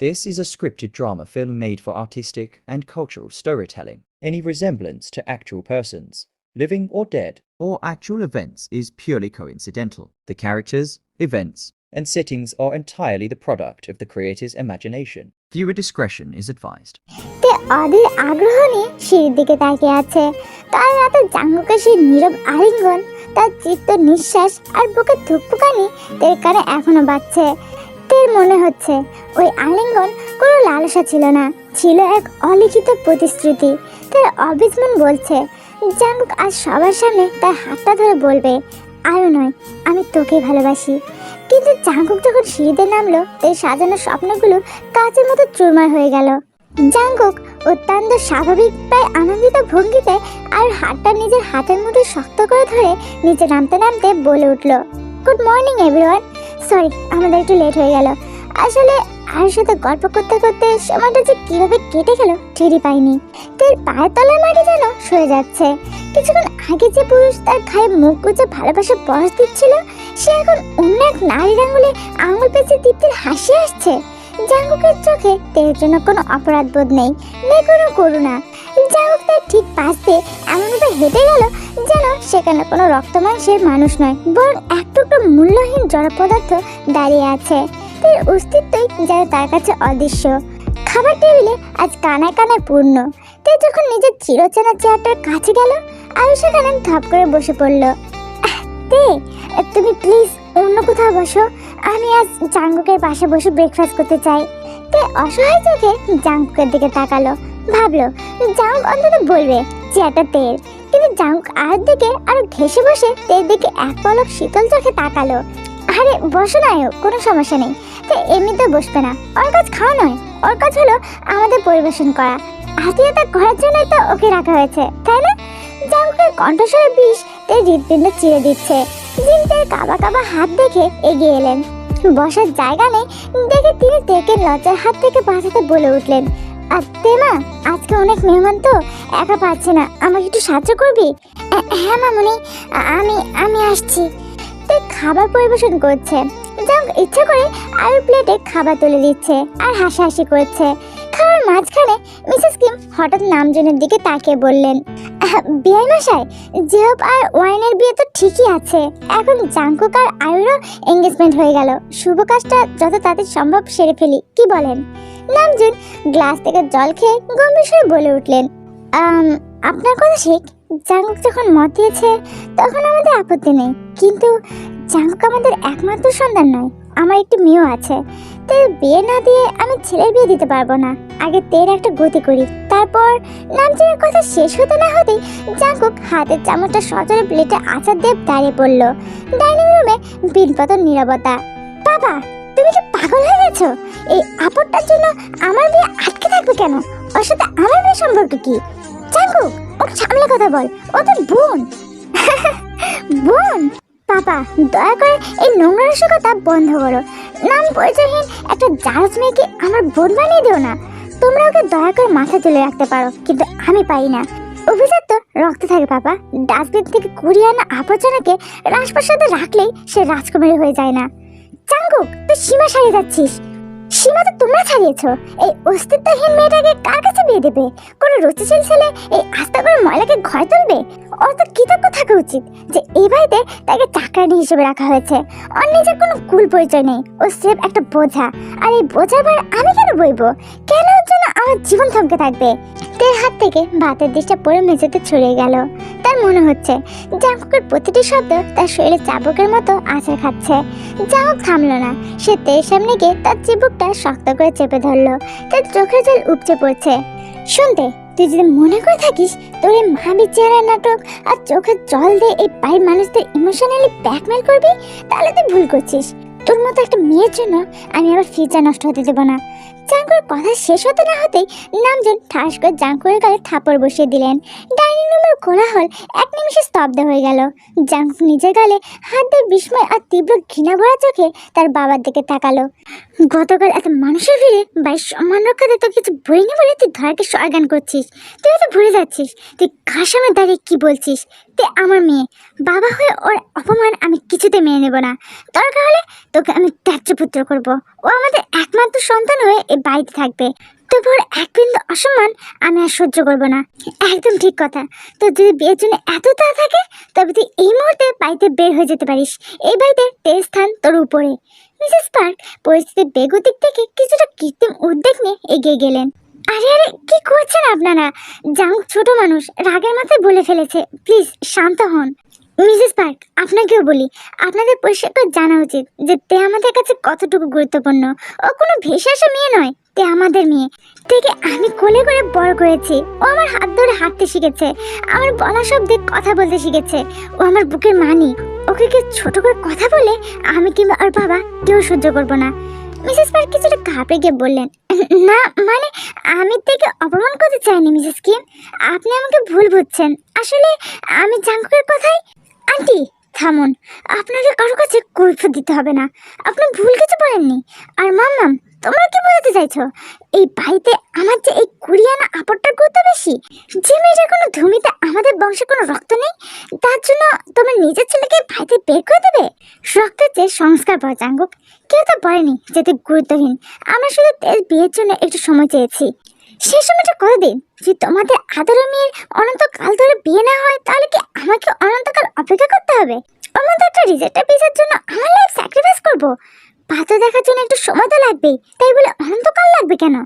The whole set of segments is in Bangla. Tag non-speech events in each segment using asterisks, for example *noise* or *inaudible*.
This is a scripted drama film made for artistic and cultural storytelling. Any resemblance to actual persons, living or dead, or actual events is purely coincidental. The characters, events, and settings are entirely the product of the creator's imagination. Viewer discretion is advised. তে অধীর আগ্রহ নিয়ে সিঁড়ির দিকে তাকিয়ে আছে কাল রাতে জাঙ্গুকের সেই নীরব আলিঙ্গন তার চিত্ত নিঃশ্বাস আর বুকে ধুকপুকানি তের কানে এখনো বাজছে তের মনে হচ্ছে ওই আলিঙ্গন কোনো লালসা ছিল না, ছিল এক অলিখিত প্রতিশ্রুতি। তার অবিস্মন বলছে জাঙ্গুক আজ সবার সামনে তার হাতটা ধরে বলবে আরও নয়, আমি তোকে ভালোবাসি। কিন্তু জাঙ্গুক যখন সিঁড়িতে নামলো, তাই সাজানো স্বপ্নগুলো কাচের মতো চুরমার হয়ে গেল। জাঙ্গুক অত্যন্ত স্বাভাবিক, প্রায় আনন্দিত ভঙ্গিতে আর হাতটা নিজের হাতের মধ্যে শক্ত করে ধরে নিচে নামতে নামতে বলে উঠল, গুড মর্নিং, এভরিওয়ান। সরি আমাদের একটু লেট হয়ে গেল। আসলে আর সাথে গল্প করতে করতে সময়টা যে কীভাবে কেটে গেল টেরই পাইনি। তার পায়ের তলার মাটি যেন সরে যাচ্ছে। কিছুক্ষণ আগে যে পুরুষ তার ঘায়ে মুখ গুজে ভালোবাসে বয়স দিচ্ছিল, সে এখন অন্য এক নারীর আঙুলে আঙুল পেঁচে দীপ্তির হাসি আসছে। জাঙ্গুকের চোখে তের জন্য কোনো অপরাধ বোধ নেই। নেই কোনো করুণা। জাঙ্গুক তার ঠিক পাশ দিয়ে এমনভাবে হেঁটে গেল যেন সেখানে কোনো রক্ত মাংসের মানুষ নয়, বরং এক টুকরো মূল্যহীন জড় পদার্থ দাঁড়িয়ে আছে। তার অস্তিত্বই যেন তার কাছে অদৃশ্য। খাবার টেবিলে আজ কানায় কানায় পূর্ণ। তে যখন নিজের চিরচেনা চেয়ারটার কাছে গেল আমি সেখানে ধপ করে বসে পড়ল। তে, তুমি প্লিজ অন্য কোথাও বসো। আমি আজ জাঙ্গুকের পাশে বসে ব্রেকফাস্ট করতে চাই। তে অসহায় চোখে জাঙ্গুকের দিকে তাকালো। ভাবলো, জাঙ্গুক অন্তত বলবে যে একটা তেল। কিন্তু জাঙ্গুক আর দিকে আরও ঘেসে বসে তের দিকে এক পলক শীতল চোখে তাকালো। আরে, বসো না কোনো সমস্যা নেই। তে এমনিতে বসবে না। ওর কাজ খাওয়া নয়। ওর কাজ হলো আমাদের পরিবেশন করা। আত্মীয়তা করার জন্যই তো ওকে রাখা হয়েছে, তাই না? জাঙ্গুকের কণ্ঠস্বরে বিষ তের হৃদপিণ্ড চিরে দিচ্ছে। জিনতের কাবা কাবা হাত দেখে এগিয়ে এলেন। বসার জায়গা নেই দেখে তিনি তেকের লজ্জার হাত থেকে বাঁচাতে বলে উঠলেন। আর তেমা আজকে অনেক মেহমান তো, একা পাচ্ছে না। আমাকে একটু সাহায্য করবি? হ্যাঁ মামুনি আমি আমি আসছি। তে খাবার পরিবেশন করছে। যাক, ইচ্ছে করে আলুর প্লেটে খাবার তুলে দিচ্ছে আর হাসাহাসি করছে। খাওয়ার মাঝখানে মিসেস কিম হঠাৎ নামজনের দিকে তাকিয়ে বললেন বিয়াই মশাই জেহব আর ওয়াইনের বিয়ে তো ঠিকই আছে। এখন জাঙ্কুক আর আয়ুরও এঙ্গেজমেন্ট হয়ে গেল। শুভ কাজটা যত তাড়াতাড়ি সম্ভব সেরে ফেলি, কি বলেন? নামজুন গ্লাস থেকে জল খেয়ে গম্ভীর স্বরে বলে উঠলেন আপনার কথা ঠিক। জাঙ্কুক যখন মত দিয়েছে, তখন আমাদের আপত্তি নেই। কিন্তু জাঙ্কুক আমাদের একমাত্র সন্তান নয়, আমার একটি মেয়েও আছে। তের বিয়ে না দিয়ে আমি ছেলের বিয়ে দিতে পারব না। আগে তের একটা গতি করি, তারপর নামজনের কথা শেষ হতে না হতেই জাঙ্কুক হাতের চামচটা সজরে প্লেটে আচার দিয়ে দাঁড়িয়ে পড়ল। ডাইনিং রুমে বিনপতন নীরবতা। বাবা, তুমি কি পাগল হয়ে গেছো? এই আপদটার জন্য আমার বিয়ে আটকে থাকবে কেন? ওর সাথে আমার বিয়ে সম্পর্ক কি? জাঙ্কুক ওর সামনে কথা বল। ও তো বোন। *laughs* বোন? পাপা দয়া করে এই নোংরা রসিকতা বন্ধ করো। নাম পরিচয়হীন একটা জাহাজ মেয়েকে আমার বোন বানিয়ে দিও না। তোমরা ওকে দয়া করে মাথা তুলে রাখতে পারো, কিন্তু আমি পাই না। অভিজাত তো রক্ত থাকে, পাপা। ডাস্টবিন থেকে কুড়িয়ে আনা আবর্জনাকে রাজপ্রসাদে রাখলেই সে রাজকুমারী হয়ে যায় না। চাঙ্গুক তুই সীমা সারিয়ে যাচ্ছিস। তোমরা ছাড়িয়েছো। এই অস্তিত্বহীন মেয়েটাকে কার কাছে বিয়ে দেবে? কোনো রুচিশীল ছেলে এই আস্তা করে ময়লাকে ঘরে তুলবে? ওর তো কৃতজ্ঞ থাকা উচিত যে এই বাড়িতে তাকে চাকরানি হিসেবে রাখা হয়েছে। ওর নিজের কোনো কুল পরিচয় নেই। ও সেফ একটা বোঝা। আর এই বোঝা ভার আমি কেন বইব? কেন ওর আমার জীবন থমকে থাকবে। তের হাত থেকে ভাতের দিশটা পরে মেঝেতে ছড়িয়ে গেল। তার মনে হচ্ছে জাঙ্কুকের প্রতিটি শব্দ তার শরীরে চাবুকের মতো আছাড় খাচ্ছে। জাঙ্কুক থামলো না। সে তের সামনে গিয়ে তার চিবুকটা শক্ত করে চেপে ধরলো। তার চোখের জল উপচে পড়ছে। শুনতে তুই যদি মনে করে থাকিস, তোর এই মাবি চেহারা নাটক আর চোখের জল দিয়ে এই বাড়ির মানুষদের ইমোশনালি ব্ল্যাকমেল করবি, তাহলে তুই ভুল করছিস। তোর মতো একটা মেয়ের জন্য আমি আবার ফিউচার নষ্ট হতে দেবো না। জাঙ্কুর কথা শেষ হতে না হতেই নামজন ঠাস করে জাঙ্কুরের গালে থাপড় বসিয়ে দিলেন। ডাইনিং রুমের কোলাহল এক নিমিষে স্তব্ধ হয়ে গেল। জাঙ্কুক নিজের গালে হাত দিয়ে বিস্ময় আর তীব্র ঘৃণা ভরা চোখে তার বাবার দিকে তাকালো। গতকাল এত মানুষের ভিড়ে বাড়ির সম্মান রক্ষাতে তো কিছু বইনি বলে তুই ধরাকে স্বর্গান করছিস। তুই হয়তো ভুলে যাচ্ছিস। তুই কার দাঁড়িয়ে কি বলছিস? তে আমার মেয়ে। বাবা হয়ে ওর অপমান আমি কিছুতে মেনে নেব না। দরকার হলে তোকে আমি ত্যায্য পুত্র করব। ও আমাদের একমাত্র সন্তান হয়ে এই বাড়িতে থাকবে। তবু ওর এক বিন্দু অসম্মান আমি আর সহ্য করব না। একদম ঠিক কথা। তোর যদি বিয়ের জন্য এত তা থাকে, তবে তুই এই মুহূর্তে বাড়িতে বের হয়ে যেতে পারিস। এই বাড়িতে তেল স্থান তোর উপরে। মিসেস পার্ক পরিস্থিতির বেগতিক থেকে কিছুটা কৃত্রিম উদ্বেগ নিয়ে এগিয়ে গেলেন। আরে আরে, কি করছেন আপনারা? যাও ছোট মানুষ, রাগের মাথায় বলে ফেলেছে। প্লিজ, শান্ত হন। মিসেস পার্ক, আপনাকেও বলি, আপনাদের পরিষ্কার করে জানা উচিত যে তে আমাদের কাছে কতটুকু গুরুত্বপূর্ণ। ও কোনো ভেসে মেয়ে নয়, তে আমাদের মেয়ে। থেকে আমি কোলে করে বড় করেছি, ও আমার হাত ধরে হাঁটতে শিখেছে, আমার বলা শব্দে কথা বলতে শিখেছে, ও আমার বুকের মানি। ওকে কেউ ছোট করে কথা বলে, আমি কিংবা ওর বাবা কেউ সহ্য করব না। মিসেস পার্ক কিছুটা ঘাবড়ে গিয়ে বললেন, না মানে আমি থেকে অপমান করতে চাইনি, মিসেস কিম। আপনি আমাকে ভুল বুঝছেন। আসলে আমি জাঙ্কুকের কথাই আন্টি, থামুন। আপনাকে কারও কাছে কৈফত দিতে হবে না। আপনি ভুল কিছু বলেননি। আর মাম্মাম, তোমরা কি বোঝাতে চাইছো? এই বাড়িতে আমার যে এই কুড়িয়ানা আপরটার গুরুত্ব বেশি, যে মেয়েটার কোনো ধুমিতে আমাদের বংশে কোনো রক্ত নেই, তার জন্য তোমার নিজের ছেলেকে বাড়িতে বের করে দেবে? রক্তের যে সংস্কার পাওয়া জাঙ্গুক, কেউ তো বলেনি যে গুরুত্বহীন। আমরা শুধু তেল বিয়ের জন্য একটু সময় চেয়েছি। সেই সময়টা কতদিন? যে তোমাদের আদরের মেয়ের অনন্তকাল ধরে বিয়ে না হয়, তাহলে কি আমাকে অনন্তকাল অপেক্ষা করতে হবে। মধ্যে একটা রিজেক্টের পিসের জন্য আমার লাইফ স্যাক্রিফাইস করব। পাত্র দেখার জন্য একটু সময় তো লাগবেই। তাই বলে অনন্তকাল লাগবে কেন?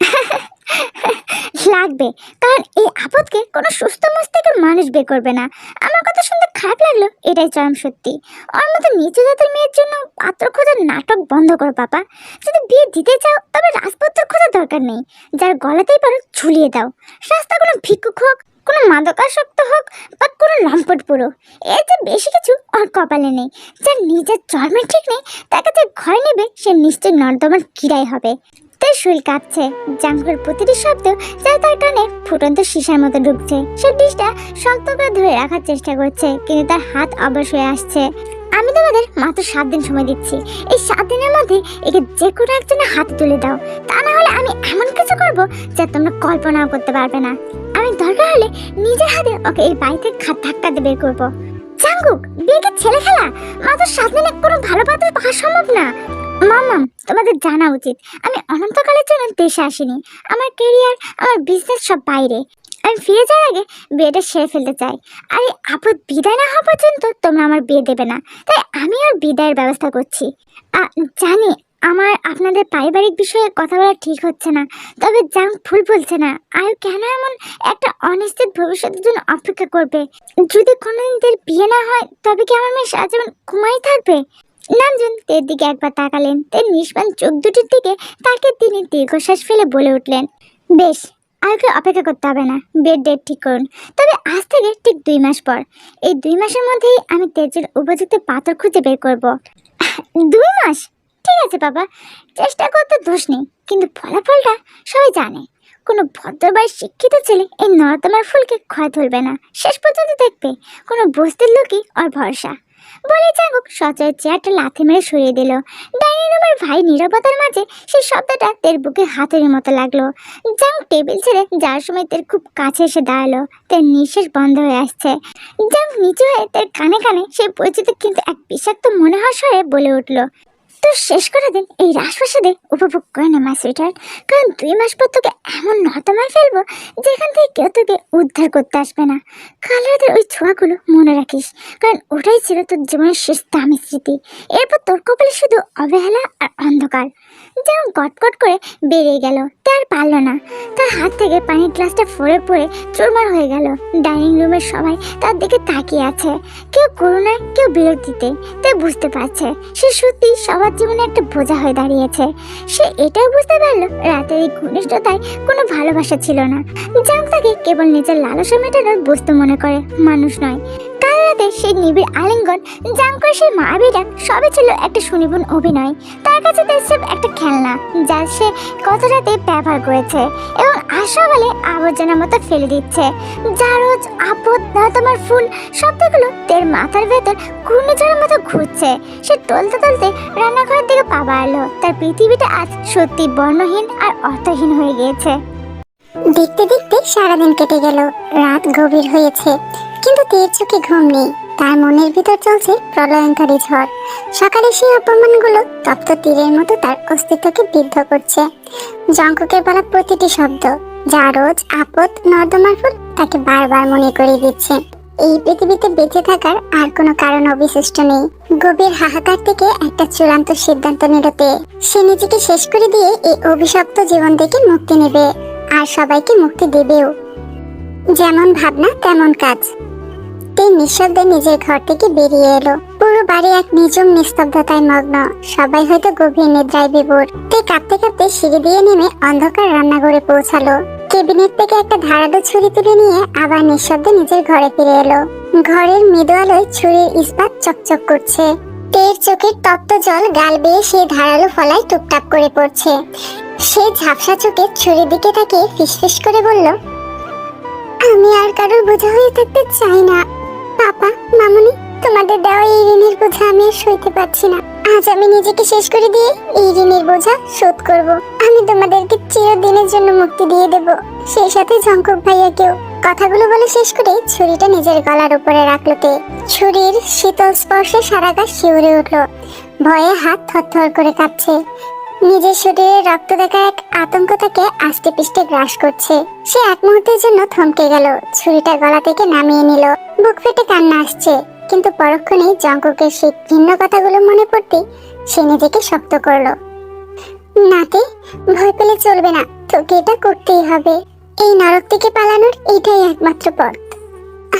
*laughs* লাগবে। কারণ এই আপদকে কোনো সুস্থ মস্তিষ্কের মানুষ বের করবে না। আমার কথা শুনতে খারাপ লাগল, এটাই চরম সত্যি। ওর মতো নিচু জাতের মেয়ের জন্য পাত্র খোঁজার নাটক বন্ধ করো, পাপা। যদি বিয়ে দিতে চাও, তবে রাজপত্র খোঁজার দরকার নেই। যার গলাতেই পারো ঝুলিয়ে দাও। রাস্তা কোনো ভিক্ষুক হোক কোনো মাদকাসক্ত হোক বা কোনো লম্পট পুরো এর যে বেশি কিছু ওর কপালে নেই। যার নিজের জন্মের ঠিক নেই, তাকে যে ঘরে নেবে, সে নিশ্চয় নর্দমার কিরাই হবে। তার শরীর কাঁপছে জাঙ্কুর প্রতিটি শব্দ যা তার কানে ফুটন্ত সীসার মতো ঢুকছে। সে ডিশটা শক্ত করে ধরে রাখার চেষ্টা করছে, কিন্তু তার হাত অবশ হয়ে আসছে। আমি তোমাদের মাত্র সাত দিন সময় দিচ্ছি। এই সাত দিনের মধ্যে একে যে কোনো একজনের হাতে তুলে দাও। তা না হলে আমি এমন কিছু করব যা তোমরা কল্পনাও করতে পারবে না। দরকার হলে নিজের হাতে ওকে এই বাড়িতে খাট ধাক্কাতে বের করব। জাঙ্গুক বিয়েকে ছেলে খেলা? মাত্র সাত দিনে কোনো ভালো পাত্র পাওয়া সম্ভব না। মামাম তোমাদের জানা উচিত, আমি অনন্তকালের জন্য দেশে আসিনি। আমার কেরিয়ার আমার বিজনেস সব বাইরে। আমি ফিরে যাওয়ার আগে বিয়েটা সেরে ফেলতে চাই। আর এই আপদ বিদায় না হওয়া পর্যন্ত তোমরা আমার বিয়ে দেবে না। তাই আমি আর বিদায়ের ব্যবস্থা করছি। জানি আমার আপনাদের পারিবারিক বিষয়ে কথা বলা ঠিক হচ্ছে না, তবে জাং ফুল বলছে না। আর কেন এমন একটা অনিশ্চিত ভবিষ্যতের জন্য অপেক্ষা করবে? যদি কোনোদিন তার বিয়ে না হয়, তবে কি আমার মেয়ে সারা জীবন ঘুমাই থাকবে? নামজন তের দিকে একবার তাকালেন। তের নিষ্পান চোখ দুটির দিকে তাকে তিনি দীর্ঘশ্বাস ফেলে বলে উঠলেন, বেশ আর কেউ অপেক্ষা করতে হবে না বেড ডেট ঠিক করুন। তবে আজ থেকে ঠিক দুই মাস পর। এই দুই মাসের মধ্যেই আমি তেজের উপযুক্ত পাথর খুঁজে বের করব। দুই মাস? ঠিক আছে, বাবা। চেষ্টা করতে দোষ নেই, কিন্তু ফলাফলটা সবাই জানে। কোনো ভদ্রবাই শিক্ষিত ছেলে এই নর্দমার ফুলকে ক্ষয় তুলবে না। শেষ পর্যন্ত দেখবে কোনো বস্তির লোকই ওর ভরসা। বলে জাগুক সচয় চেয়ারটা লাথি মেরে সরিয়ে দিল। ডাইনিং রুমের ভাই নীরবতার মাঝে সেই শব্দটা তের বুকে হাতের মতো লাগল। জাং টেবিল ছেড়ে যার সময় তের খুব কাছে এসে দাঁড়াল। তের নিঃশ্বাস বন্ধ হয়ে আসছে। জাং নিচু হয়ে তের কানে কানে সেই পরিচিত কিন্তু এক বিষাক্ত মনে হওয়ার বলে উঠল তো শেষ করে দিন এই রাজপ্রাসাদে উপভোগ করে না মাই সুইটার কারণ দুই মাস পর তোকে এমন নতমায় ফেলব যেখান থেকে কেউ তোকে উদ্ধার করতে আসবে না। কাল রাতের ওই ছোঁয়াগুলো মনে রাখিস, কারণ ওটাই ছিল তোর জীবনের শেষ দামি স্মৃতি। এরপর তোর কপালে শুধু অবহেলা আর অন্ধকার। যেমন গটগট করে বেরিয়ে গেল তার পারল না। তার হাত থেকে পানির গ্লাসটা ফোড়ে পড়ে চুরমার হয়ে গেল। ডাইনিং রুমের সবাই তার দিকে তাকিয়ে আছে। কেউ করুণায়, কেউ বিরক্তিতে তাই বুঝতে পারছে। সে সত্যি সবার জীবনে একটা বোঝা হয়ে দাঁড়িয়েছে। সে এটাও বুঝতে পারল রাতের এই ঘনিষ্ঠতায় কোনো ভালোবাসা ছিল না। জাং তাকে কেবল নিজের লালসা মেটানোর বস্তু মনে করে, মানুষ নয়। কাল সেই নিবিড় আলিঙ্গন জাঙ্কর সেই মায়াবী ডাক সবই ছিল একটা সুনিপুণ অভিনয়। তার কাছে দেখছে একটা খেলনা, যা সে কত রাতে ব্যবহার করেছে এবং আশা বলে আবর্জনার মতো ফেলে দিচ্ছে। যা রোজ আপদ না তোমার ফুল, শব্দগুলো তের মাথার ভেতর ঘূর্ণিঝড়ের মতো ঘুরছে। সে টলতে টলতে রান্নাঘরের দিকে পা বাড়ালো। তার পৃথিবীটা আজ সত্যি বর্ণহীন আর অর্থহীন হয়ে গিয়েছে। দেখতে দেখতে সারাদিন কেটে গেল। রাত গভীর হয়েছে। কিন্তু তের চোখে ঘুম নেই। তার মনের ভিতর চলছে প্রলয়ঙ্কারী ঝড়। সকালে সেই অপমানগুলো তপ্ত তীরের মতো তার অস্তিত্বকে বিদ্ধ করছে। জঙ্ককের বলা প্রতিটি শব্দ যা রোজ আপদ, নর্দমার ফুল তাকে বারবার মনে করিয়ে দিচ্ছে। এই পৃথিবীতে বেঁচে থাকার আর কোনো কারণ অবশিষ্ট নেই। গভীর হাহাকার থেকে একটা চূড়ান্ত সিদ্ধান্ত নিল তে। সে নিজেকে শেষ করে দিয়ে এই অভিশপ্ত জীবন থেকে মুক্তি নেবে, আর সবাইকে মুক্তি দেবেও। যেমন ভাবনা, তেমন কাজ। তে নিঃশব্দে নিজের ঘর থেকে বেরিয়ে এলো। পুরো বাড়ি এক নিজম নিস্তব্ধতায় মগ্ন। সবাই হয়তো গভীর নিদ্রায় বিভোর তে কাঁপতে কাঁপতে সিঁড়ি দিয়ে নেমে অন্ধকার রান্নাঘরে পৌঁছালো। কেবিনেট থেকে একটা ধারালো ছুরি তুলে নিয়ে আবার নিঃশব্দে নিজের ঘরে ফিরে এলো। ঘরের মৃদু আলোয় ছুরির ইস্পাত চকচক করছে। তের চোখের তপ্ত জল গাল বেয়ে সেই ধারালো ফলায় টুপটাপ করে পড়ছে। সে ঝাপসা চোখে ছুরির দিকে তাকিয়ে ফিসফিস করে বলল, আমি আর কারোর বোঝা হয়ে থাকতে চাই না। পাপা মামুনি, তোমাদের দেওয়া এই ঋণের বোঝা আমি সইতে পারছি না। আজ আমি নিজেকে শেষ করে দিয়ে এই ঋণের বোঝা শোধ করব। আমি তোমাদেরকে চিরদিনের জন্য মুক্তি দিয়ে দেব। সেই সাথে ঝঙ্কক ভাইয়াকেও। কথাগুলো বলে শেষ করে ছুরিটা নিজের গলার উপরে রাখল তে ছুরির শীতল স্পর্শে সারা গা শিউরে উঠল। ভয়ে হাত থরথর করে কাঁপছে। নিজের শরীরে রক্ত দেখা এক আতঙ্ক তাকে আস্তে পিষ্টে গ্রাস করছে। সে এক মুহূর্তের জন্য থমকে গেল। ছুরিটা গলা থেকে নামিয়ে নিল। বুক ফেটে কান্না আসছে। কিন্তু পরক্ষণেই জঙ্কুকের সেই ঘৃণ্য কথাগুলো মনে পড়তে সে নিজেকে শক্ত করল। নাতে, ভয় পেলে চলবে না। তোকে এটা করতেই হবে। এই নরক থেকে পালানোর এটাই একমাত্র পথ।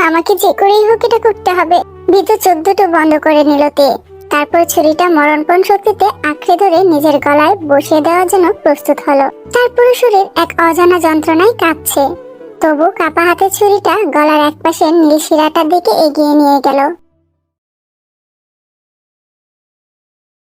আমাকে যে করেই হোক এটা করতে হবে। ভিতর চোদ্দটো বন্ধ করে নিল তে। তারপর ছুরিটা মরণপণ শক্তিতে আঁকড়ে ধরে নিজের গলায় বসিয়ে দেওয়ার জন্য প্রস্তুত হলো। তার পুরো শরীর এক অজানা যন্ত্রণায় কাঁপছে। তবু কাপা হাতে ছুরিটা গলার একপাশে নীল শিরাটার দিকে এগিয়ে নিয়ে গেল।